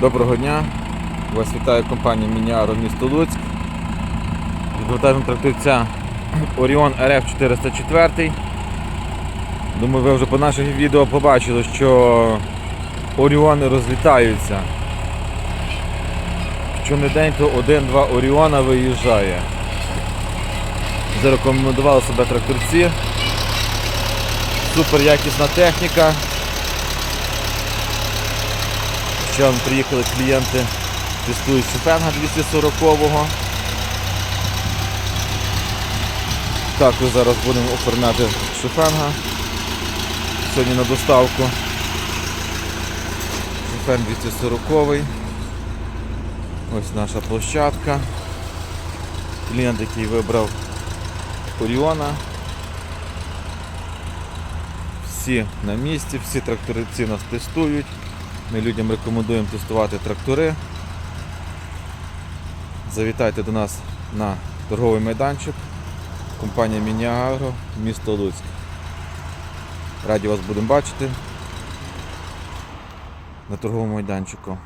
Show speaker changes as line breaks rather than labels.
Доброго дня! Вас вітає компанія Мініаро місто Луцьк. Відвантажуємо тракторця Orion RF 404. Думаю, ви вже по наших відео побачили, що Оріони розлітаються. Щонедень то один-два Оріона виїжджає. Зарекомендували себе тракторці. Супер якісна техніка. Ще вон приїхали клієнти, тестують Шефенга 240-го. Також зараз будемо оформляти Шефенга. Сьогодні на доставку. Шефен 240 Ось наша площадка. Клієнт, який вибрав Оріона. Всі на місці, всі тракториці нас тестують. Ми людям рекомендуємо тестувати трактори. Завітайте до нас на торговий майданчик. Компанія Мініагро, місто Луцьк. Раді вас будемо бачити на торговому майданчику.